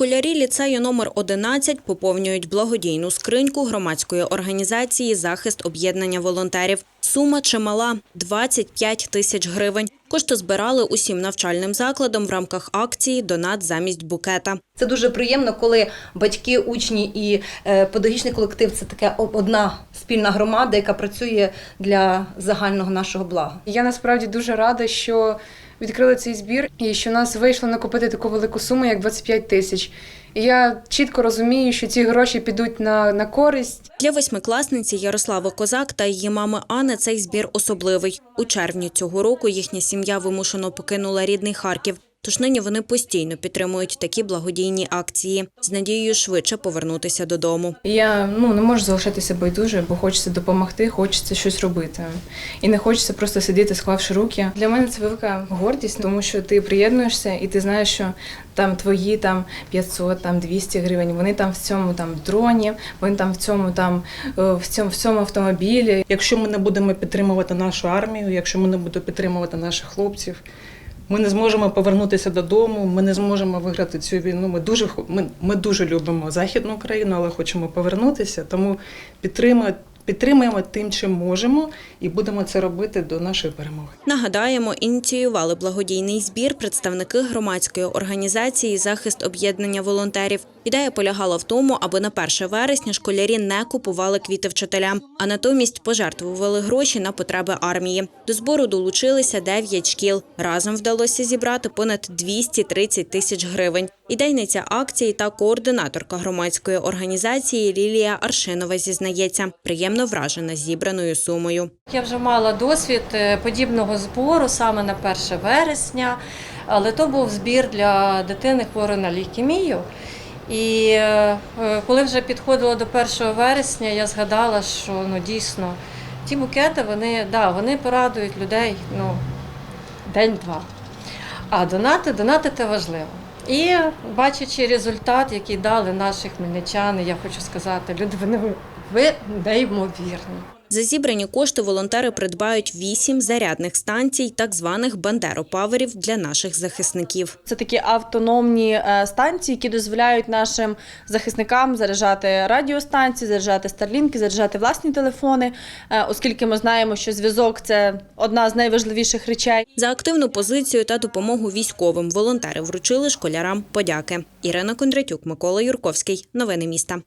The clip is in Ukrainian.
Школярі ліцею номер 11 поповнюють благодійну скриньку громадської організації Захист об'єднання волонтерів. Сума чимала 25 тисяч гривень. Кошти збирали усім навчальним закладам в рамках акції Донат замість букета. Це дуже приємно, коли батьки, учні і е, педагогічний колектив це така одна спільна громада, яка працює для загального нашого блага. Я насправді дуже рада, що відкрили цей збір і що нас вийшло накопити таку велику суму, як 25 тисяч. Я чітко розумію, що ці гроші підуть на, на користь. Для восьмикласниці Ярослави Козак та її мами Ани. цей збір особливий. У червні цього року їхня сім'я вимушено покинула рідний Харків. Тож нині вони постійно підтримують такі благодійні акції з надією швидше повернутися додому. Я ну не можу залишатися байдуже, бо хочеться допомогти, хочеться щось робити. І не хочеться просто сидіти, склавши руки. Для мене це велика гордість, тому що ти приєднуєшся і ти знаєш, що там твої там 500, там 200 гривень. Вони там в цьому там дроні, вони там в цьому там е, в цьому в цьому автомобілі. Якщо ми не будемо підтримувати нашу армію, якщо ми не будемо підтримувати наших хлопців, ми не зможемо повернутися додому, ми не зможемо виграти цю війну. Ми дуже ми, ми дуже любимо Західну Україну, але хочемо повернутися. Тому підтримуємо, підтримуємо тим, чим можемо, і будемо це робити до нашої перемоги. Нагадаємо, ініціювали благодійний збір представники громадської організації Захист об'єднання волонтерів. Ідея полягала в тому, аби на 1 вересня школярі не купували квіти вчителям, а натомість пожертвували гроші на потреби армії. До збору долучилися 9 шкіл. Разом вдалося зібрати понад 230 тисяч гривень. Ідейниця акції та координаторка громадської організації Лілія Аршинова зізнається, приємно вражена зібраною сумою. Я вже мала досвід е, подібного збору саме на 1 вересня, але то був збір для дитини хворої на лейкемію. І е, е, коли вже підходило до 1 вересня, я згадала, що ну дійсно ті букети вони, да, вони порадують людей ну, день-два. А донати, донати це важливо. І бачачи результат, який дали наші хмельничани, я хочу сказати, люди вони ви неймовірні. За зібрані кошти волонтери придбають вісім зарядних станцій, так званих бандеропаверів для наших захисників. Це такі автономні е, станції, які дозволяють нашим захисникам заряджати радіостанції, заряджати старлінки, заряджати власні телефони, е, оскільки ми знаємо, що зв'язок це одна з найважливіших речей. За активну позицію та допомогу військовим волонтери вручили школярам подяки. Ірина Кондратюк, Микола Юрковський. Новини міста.